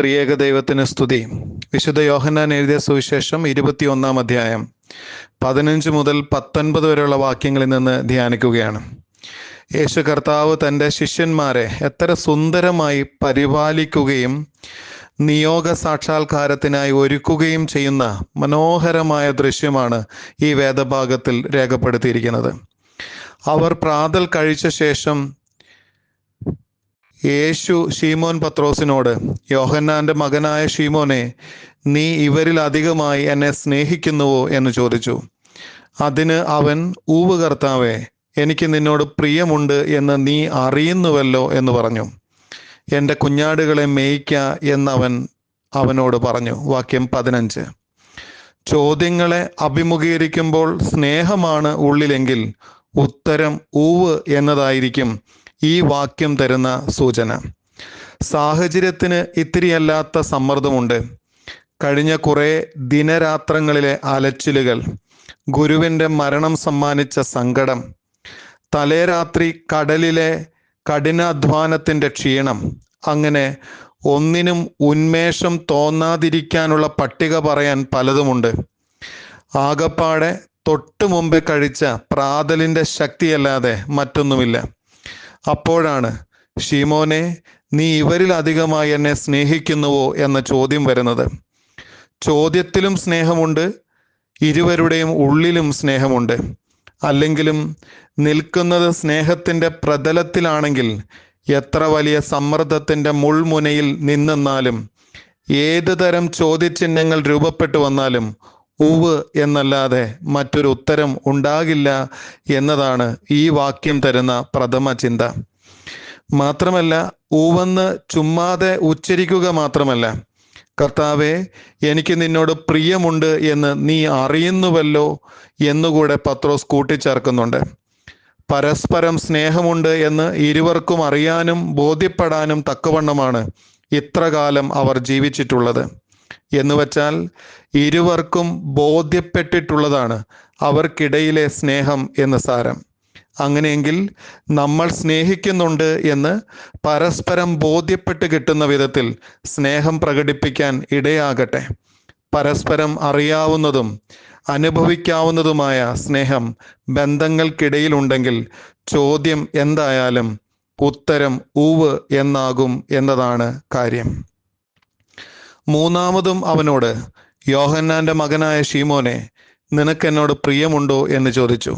ത്രിയേക ദൈവത്തിന് സ്തുതി. വിശുദ്ധ യോഹന്നാൻ എഴുതിയ സുവിശേഷം ഇരുപത്തിയൊന്നാം അധ്യായം പതിനഞ്ച് മുതൽ പത്തൊൻപത് വരെയുള്ള വാക്യങ്ങളിൽ നിന്ന് ധ്യാനിക്കുകയാണ്. യേശു കർത്താവ് തന്റെ ശിഷ്യന്മാരെ എത്ര സുന്ദരമായി പരിപാലിക്കുകയും നിയോഗ സാക്ഷാത്കാരത്തിനായി ഒരുക്കുകയും ചെയ്യുന്ന മനോഹരമായ ദൃശ്യമാണ് ഈ വേദഭാഗത്തിൽ രേഖപ്പെടുത്തിയിരിക്കുന്നത്. അവർ പ്രാതൽ കഴിച്ച ശേഷം യേശു ഷീമോൻ പത്രോസിനോട് യോഹന്നാന്റെ മകനായ ഷീമോനെ നീ ഇവരിൽ അധികമായി എന്നെ സ്നേഹിക്കുന്നുവോ? എന്ന് ചോദിച്ചു. അതിന് അവൻ ഊവ് കർത്താവേ എനിക്ക് നിന്നോട് പ്രിയമുണ്ട് എന്ന് നീ അറിയുന്നുവല്ലോ എന്ന് പറഞ്ഞു. എന്റെ കുഞ്ഞാടുകളെ മേയ്ക്ക എന്നവൻ അവനോട് പറഞ്ഞു. വാക്യം പതിനഞ്ച്. ചോദ്യങ്ങളെ അഭിമുഖീകരിക്കുമ്പോൾ സ്നേഹമാണ് ഉള്ളിലെങ്കിൽ ഉത്തരം ഊവ് എന്നതായിരിക്കും. ഈ വാക്യം തരുന്ന സൂചന. സാഹചര്യത്തിന് ഇത്തിരിയല്ലാത്ത സമ്മർദ്ദമുണ്ട്. കഴിഞ്ഞ കുറേ ദിനരാത്രങ്ങളിലെ അലച്ചിലുകൾ ഗുരുവിന്റെ മരണം സമ്മാനിച്ച സങ്കടം തലേരാത്രി കടലിലെ കഠിനാധ്വാനത്തിന്റെ ക്ഷീണം അങ്ങനെ ഒന്നിനും ഉന്മേഷം തോന്നാതിരിക്കാനുള്ള പട്ടിക പറയാൻ പലതുമുണ്ട്. ആകപ്പാടെ തൊട്ടു മുമ്പേ കഴിച്ച പ്രാതലിന്റെ ശക്തിയല്ലാതെ മറ്റൊന്നുമില്ല. അപ്പോഴാണ് ഷീമോനെ നീ ഇവരിൽ അധികമായി എന്നെ സ്നേഹിക്കുന്നുവോ? എന്ന ചോദ്യം വരുന്നത്. ചോദ്യത്തിലും സ്നേഹമുണ്ട് ഇരുവരുടെയും ഉള്ളിലും സ്നേഹമുണ്ട്. അല്ലെങ്കിലും നിൽക്കുന്നത് സ്നേഹത്തിന്റെ പ്രതലത്തിലാണെങ്കിൽ എത്ര വലിയ സമ്മർദ്ദത്തിന്റെ മുൾമുനയിൽ നിന്നെന്നാലും ഏത് തരം ചോദ്യചിഹ്നങ്ങൾ രൂപപ്പെട്ടു വന്നാലും ഉവ് എന്നല്ലാതെ മറ്റൊരു ഉത്തരം ഉണ്ടാകില്ല എന്നതാണ് ഈ വാക്യം തരുന്ന പ്രഥമ ചിന്ത. മാത്രമല്ല ഊവെന്ന് ചുമ്മാതെ ഉച്ചരിക്കുക മാത്രമല്ല കർത്താവെ എനിക്ക് നിന്നോട് പ്രിയമുണ്ട് എന്ന് നീ അറിയുന്നുവല്ലോ എന്നുകൂടെ പത്രോസ് കൂട്ടിച്ചേർക്കുന്നുണ്ട്. പരസ്പരം സ്നേഹമുണ്ട് എന്ന് ഇരുവർക്കും അറിയാനും ബോധ്യപ്പെടാനും തക്കവണ്ണമാണ് ഇത്രകാലം അവർ ജീവിച്ചിട്ടുള്ളത്. എന്ന് വച്ചാൽ ഇരുവർക്കും ബോധ്യപ്പെട്ടിട്ടുള്ളതാണ് അവർക്കിടയിലെ സ്നേഹം എന്ന് സാരം. അങ്ങനെയെങ്കിൽ നമ്മൾ സ്നേഹിക്കുന്നുണ്ട് എന്ന് പരസ്പരം ബോധ്യപ്പെട്ട് കിട്ടുന്ന വിധത്തിൽ സ്നേഹം പ്രകടിപ്പിക്കാൻ ഇടയാകട്ടെ. പരസ്പരം അറിയാവുന്നതും അനുഭവിക്കാവുന്നതുമായ സ്നേഹം ബന്ധങ്ങൾക്കിടയിലുണ്ടെങ്കിൽ ചോദ്യം എന്തായാലും ഉത്തരം ഊവ് എന്നാകും എന്നതാണ് കാര്യം. മൂന്നാമതും അവനോട് യോഹന്നാന്റെ മകനായ ഷീമോനെ നിനക്ക് എന്നോട് പ്രിയമുണ്ടോ? എന്ന് ചോദിച്ചു.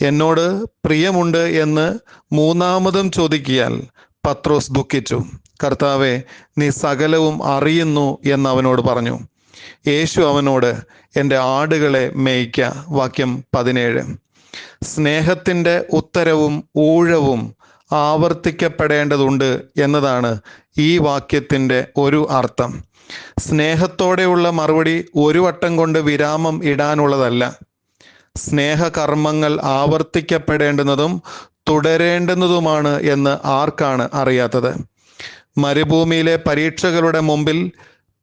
എന്നോട് പ്രിയമുണ്ട് എന്ന് മൂന്നാമതും ചോദിക്കിയാൽ പത്രോസ് ദുഃഖിച്ചു. കർത്താവെ നീ സകലവും അറിയുന്നു എന്ന് അവനോട് പറഞ്ഞു. യേശു അവനോട് എന്റെ ആടുകളെ മേയ്ക്ക വാക്യം പതിനേഴ്. സ്നേഹത്തിന്റെ ഉത്തരവും ഊഴവും ആവർത്തിക്കപ്പെടേണ്ടതുണ്ട് എന്നതാണ് ഈ വാക്യത്തിന്റെ ഒരു അർത്ഥം. സ്നേഹത്തോടെയുള്ള മറുപടി ഒരു വട്ടം കൊണ്ട് വിരാമം ഇടാനുള്ളതല്ല. സ്നേഹകർമ്മങ്ങൾ ആവർത്തിക്കപ്പെടേണ്ടുന്നതും തുടരേണ്ടുന്നതുമാണ് എന്ന് ആർക്കാണ് അറിയാത്തത്? മരുഭൂമിയിലെ പരീക്ഷകളുടെ മുമ്പിൽ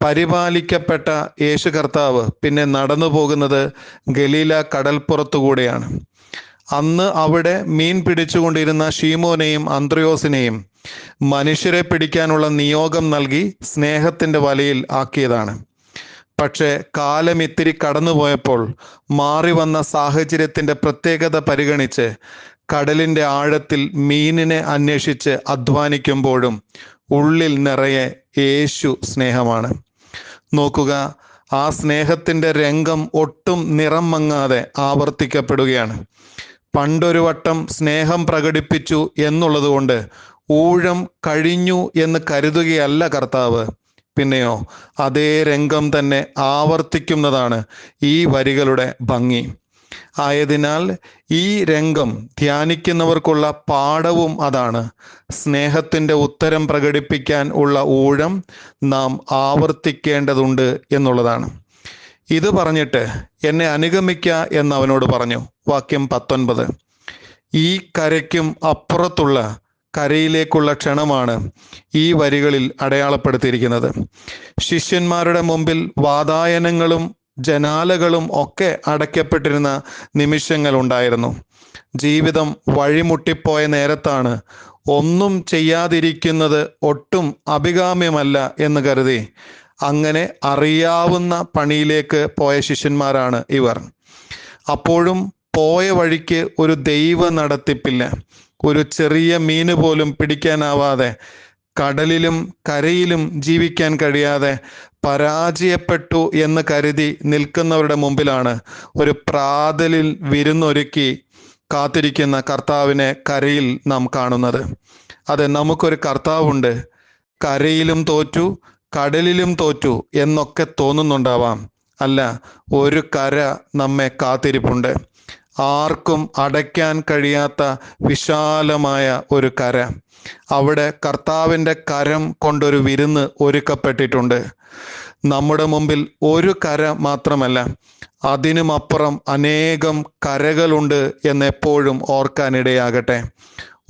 പരിപാലിക്കപ്പെട്ട യേശു കർത്താവ് പിന്നെ നടന്നു പോകുന്നത് ഗലീല കടൽപ്പുറത്തുകൂടെയാണ്. അന്ന് അവിടെ മീൻ പിടിച്ചുകൊണ്ടിരുന്ന ഷീമോനെയും അന്ത്രയോസിനെയും മനുഷ്യരെ പിടിക്കാനുള്ള നിയോഗം നൽകി സ്നേഹത്തിന്റെ വലയിൽ ആക്കിയതാണ്. പക്ഷേ കാലം ഇത്തിരി കടന്നുപോയപ്പോൾ മാറി വന്ന സാഹചര്യത്തിന്റെ പ്രത്യേകത പരിഗണിച്ച് കടലിന്റെ ആഴത്തിൽ മീനിനെ അന്വേഷിച്ച് അധ്വാനിക്കുമ്പോഴും ഉള്ളിൽ നിറയെ യേശു സ്നേഹമാണ്. നോക്കുക ആ സ്നേഹത്തിന്റെ രംഗം ഒട്ടും നിറം മങ്ങാതെ ആവർത്തിക്കപ്പെടുകയാണ്. പണ്ടൊരു വട്ടം സ്നേഹം പ്രകടിപ്പിച്ചു എന്നുള്ളതുകൊണ്ട് ഊഴം കഴിഞ്ഞു എന്ന് കരുതുകയല്ല കർത്താവ്. പിന്നെയോ അതേ രംഗം തന്നെ ആവർത്തിക്കുന്നതാണ് ഈ വരികളുടെ ഭംഗി. ആയതിനാൽ ഈ രംഗം ധ്യാനിക്കുന്നവർക്കുള്ള പാഠവും അതാണ്. സ്നേഹത്തിന്റെ ഉത്തരം പ്രകടിപ്പിക്കാൻ ഉള്ള ഊഴം നാം ആവർത്തിക്കേണ്ടതുണ്ട് എന്നുള്ളതാണ്. ഇത് പറഞ്ഞിട്ട് എന്നെ അനുഗമിക്ക എന്ന് അവനോട് പറഞ്ഞു. വാക്യം പത്തൊൻപത്. ഈ കരയ്ക്കും അപ്പുറത്തുള്ള കരയിലേക്കുള്ള ക്ഷണമാണ് ഈ വരികളിൽ അടയാളപ്പെടുത്തിയിരിക്കുന്നത്. ശിഷ്യന്മാരുടെ മുമ്പിൽ വാതായനങ്ങളും ജനാലകളും ഒക്കെ അടയ്ക്കപ്പെട്ടിരുന്ന നിമിഷങ്ങൾ ഉണ്ടായിരുന്നു. ജീവിതം വഴിമുട്ടിപ്പോയ നേരത്താണ് ഒന്നും ചെയ്യാതിരിക്കുന്നത് ഒട്ടും അഭികാമ്യമല്ല എന്ന് കരുതി അങ്ങനെ അറിയാവുന്ന പണിയിലേക്ക് പോയ ശിഷ്യന്മാരാണ് ഇവർ. അപ്പോഴും പോയ വഴിക്ക് ഒരു ദൈവ നടത്തിപ്പില്ല ഒരു ചെറിയ മീന് പോലും പിടിക്കാനാവാതെ കടലിലും കരയിലും ജീവിക്കാൻ കഴിയാതെ പരാജയപ്പെട്ടു എന്ന് കരുതി നിൽക്കുന്നവരുടെ മുമ്പിലാണ് ഒരു പ്രാതലിൽ വിരുന്നൊരുക്കി കാത്തിരിക്കുന്ന കർത്താവിനെ കരയിൽ നാം കാണുന്നത്. അതെ നമുക്കൊരു കർത്താവുണ്ട്. കരയിലും തോറ്റു കടലിലും തോറ്റു എന്നൊക്കെ തോന്നുന്നുണ്ടാവാം. അല്ല ഒരു കര നമ്മെ കാത്തിരിപ്പുണ്ട്. ആർക്കും അടയ്ക്കാൻ കഴിയാത്ത വിശാലമായ ഒരു കര. അവിടെ കർത്താവിന്റെ കരം കൊണ്ടൊരു വിരുന്ന് ഒരുക്കപ്പെട്ടിട്ടുണ്ട്. നമ്മുടെ മുമ്പിൽ ഒരു കര മാത്രമല്ല അതിനുമപ്പുറം അനേകം കരകളുണ്ട് എന്നെപ്പോഴും ഓർക്കാനിടയാകട്ടെ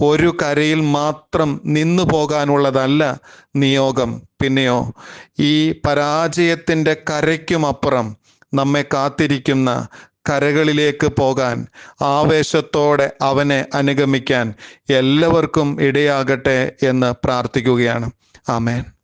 ഒരു കരയിൽ മാത്രം നിന്നു പോകാനുള്ളതല്ല നിയോഗം. പിന്നെയോ ഈ പരാജയത്തിന്റെ കരയ്ക്കുമപ്പുറം നമ്മെ കാത്തിരിക്കുന്ന കരകളിലേക്ക് പോകാൻ ആവേശത്തോടെ അവനെ അനുഗമിക്കാൻ എല്ലാവർക്കും ഇടയാകട്ടെ എന്ന് പ്രാർത്ഥിക്കുകയാണ്. ആമേൻ.